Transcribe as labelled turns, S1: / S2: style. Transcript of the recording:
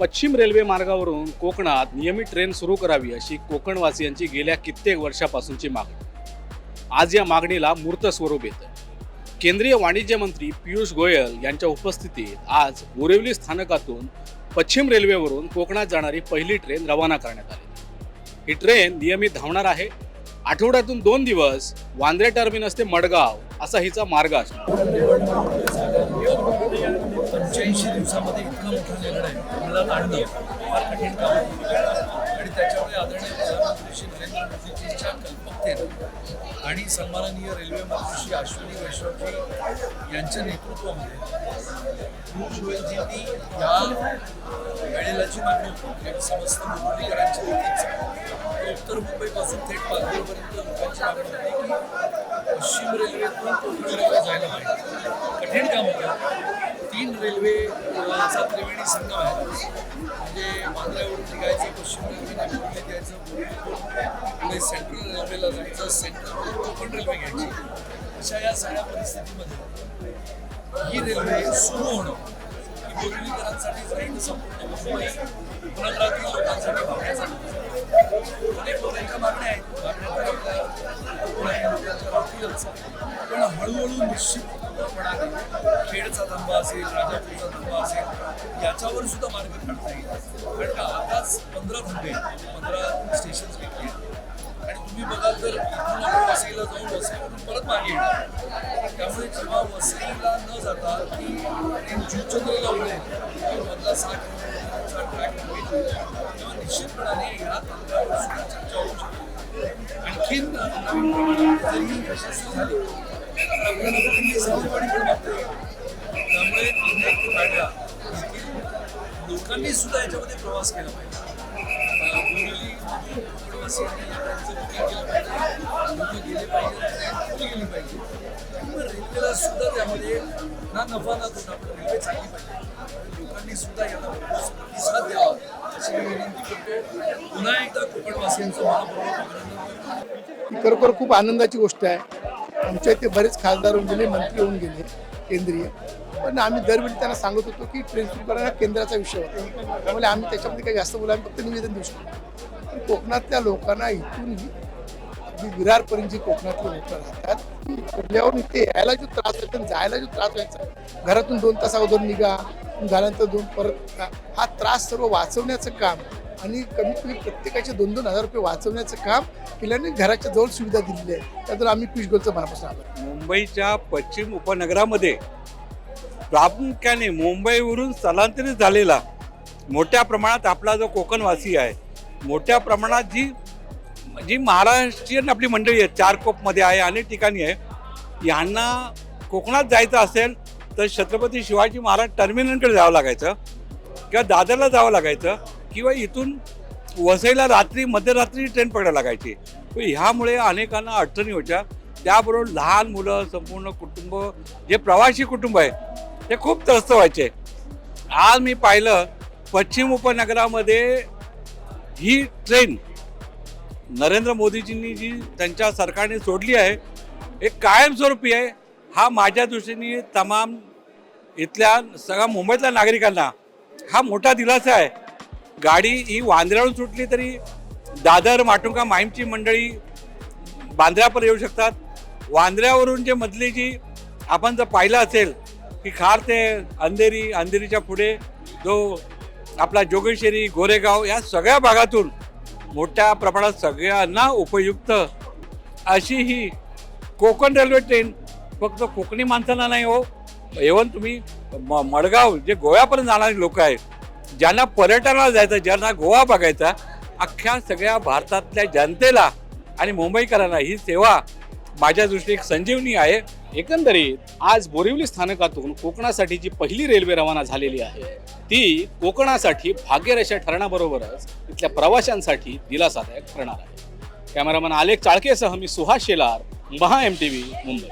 S1: पश्चिम रेल्वे मार्गावरून कोकणात नियमित ट्रेन सुरू करावी अशी कोकणवासियांची गेल्या कित्येक वर्षापासूनची मागणी. आज या मागणीला मूर्त स्वरूप येतं. केंद्रीय वाणिज्य मंत्री पियुष गोयल यांच्या उपस्थितीत आज बोरिवली स्थानकातून पश्चिम रेल्वेवरून कोकणात जाणारी पहिली ट्रेन रवाना करण्यात आली. ही ट्रेन नियमित धावणार आहे. आठवड्यातून दोन दिवस वांद्रे टर्मिनस ते मडगाव असा हिचा मार्ग असतो.
S2: पंच्याऐंशी दिवसामध्ये इतका मोठा निर्णय अंमलात आणणं फार कठीण काम आणि त्याच्यामुळे आदरणीय प्रधानमंत्री श्री नरेंद्र मोदीजींच्या कल्पकतेनं आणि सन्माननीय रेल्वे मंत्री श्री अश्विनी वैष्णवजी यांच्या नेतृत्वामध्ये पियुष गोयलजींनी या वेळेला जी मागणी होती. समस्त मुंबईकरांची उत्तर मुंबईपासून थेट पालघरपर्यंत लोकांची मागणी होती की पश्चिम रेल्वेतून कोकण रेल्वे जायला पाहिजे. कठीण काम होतं. तीन रेल्वे अ, चा त्रिवेणी संगम आहे म्हणजे बांद्र्यावरून निघायचं पश्चिम रेल्वेने बोलले द्यायचं बोलले पुढे सेंट्रल रेल्वेला जायचं सेंट्रल कोकण रेल्वे घ्यायची. अशा या सगळ्या परिस्थितीमध्ये ही रेल्वे सुरू होणं ही बोरिवलीकरांसाठी संपूर्ण मुंबई उपनगरातील लोकांसाठी भावण्यासाठी मागण्या आहेत पण हळूहळू निश्चितपणाने खेडचा धंदा असेल राजापूरचा धंदा असेल याच्यावर सुद्धा मार्ग काढता येईल. कारण का आताच पंधरा धंदे पंधरा स्टेशन्स घेतली आणि तुम्ही बघाल तर इथून आपण वसईला जाऊन वसईवरून परत मागे येणार त्यामुळे जेव्हा वसईला न जाता ती ट्रेन उडेल मधला साठ ट्रॅक होईल तेव्हा निश्चितपणाने या तंत्रावर सुद्धा चर्चा होऊ शकते आणखीन नवीन प्रमाणात जर ही यशस्वी झाली तर आपल्याला पण त्यामुळे अनेक गाड्या लोकांनी सुद्धा याच्यामध्ये प्रवास केला पाहिजे बोरिवलीमधून केलं पाहिजे गेले पाहिजे गेली पाहिजे त्यामुळे रेल्वेला सुद्धा त्यामध्ये ना नफा ना तोटा पण रेल्वे चालली पाहिजे लोकांनी सुद्धा याला पुन्हा एकदा कोकणवासियांचं मनपूर्वक
S3: ही खरोखर खूप आनंदाची गोष्ट आहे. आमच्या इथे बरेच खासदार होऊन गेले मंत्री होऊन गेले केंद्रीय. पण आम्ही दरवेळी त्यांना सांगत होतो की ट्रेन हा केंद्राचा विषय होता. त्यामुळे आम्ही त्याच्यामध्ये काही जास्त बोला फक्त निवेदन देऊ शकतो कोकणातल्या लोकांना इथून अगदी विरारपर्यंत जी कोकणातली लोक राहतात पडल्यावर इथे यायला जो त्रास व्हायचा जायला जो त्रास व्हायचा घरातून दोन तास अगोदर निघा झाल्यानंतर दोन परत हा त्रास सर्व वाचवण्याचं काम आणि कमीत कमी प्रत्येकाचे दोन दोन हजार रुपये वाचवण्याचं काम केल्याने घराच्या जवळ सुविधा दिलेली आहे त्यातून आम्ही पियुष गोलचं मनापासून आभार
S4: मुंबईच्या पश्चिम उपनगरामध्ये प्रामुख्याने मुंबईवरून स्थलांतरित झालेला मोठ्या प्रमाणात आपला जो कोकणवासी आहे मोठ्या प्रमाणात जी जी महाराष्ट्रीयन आपली मंडळी आहे चारकोपमध्ये आहे अनेक ठिकाणी आहे यांना कोकणात जायचं असेल तर छत्रपती शिवाजी महाराज टर्मिनलकडे जावं लागायचं किंवा दादरला जावं लागायचं. किंवा इथून वसईला रात्री मध्यरात्री ट्रेन पकडायला लागायची. ह्यामुळे अनेकांना अडचणी होत्या. त्याबरोबर लहान मुलं संपूर्ण कुटुंब जे प्रवासी कुटुंब आहे ते खूप त्रस्त व्हायचे. आज मी पाहिलं पश्चिम उपनगरामध्ये ही ट्रेन नरेंद्र मोदीजींनी जी त्यांच्या सरकारने सोडली आहे एक कायमस्वरूपी आहे. हा माझ्या दृष्टीने तमाम इथल्या सगळ्या मुंबईतल्या नागरिकांना हा मोठा दिलासा आहे. गाडी ही वांद्र्यावरून सुटली तरी दादर माटुंगा माहीमची मंडळी बांद्र्यापर्यंत येऊ शकतात. वांद्र्यावरून जे मधली जी आपण जर पाहिलं असेल की खार ते अंधेरी अंधेरीच्या पुढे जो आपला जोगेश्वरी गोरेगाव या सगळ्या भागातून मोठ्या प्रमाणात सगळ्यांना उपयुक्त अशी ही कोकण रेल्वे ट्रेन फक्त कोकणी माणसांना नाही हो. इव्हन तुम्ही म मडगाव जे गोव्यापर्यंत जाणारे लोक आहेत ज्यांना पर्यटनाला जायचं ज्यांना गोवा बघायचा अख्ख्या सगळ्या भारतातल्या जनतेला आणि मुंबईकरांना ही सेवा माझ्या दृष्टीने एक संजीवनी आहे.
S1: एकंदरीत आज बोरिवली स्थानकातून कोकणासाठी जी पहिली रेल्वे रवाना झालेली आहे. ती कोकणासाठी भाग्यरेषा ठरण्याबरोबरच इथल्या प्रवाशांसाठी दिलासादायक ठरणार आहे. कॅमेरामन आलेख चाळकेसह मी Suhas Shelar Maha M T V Mumbai.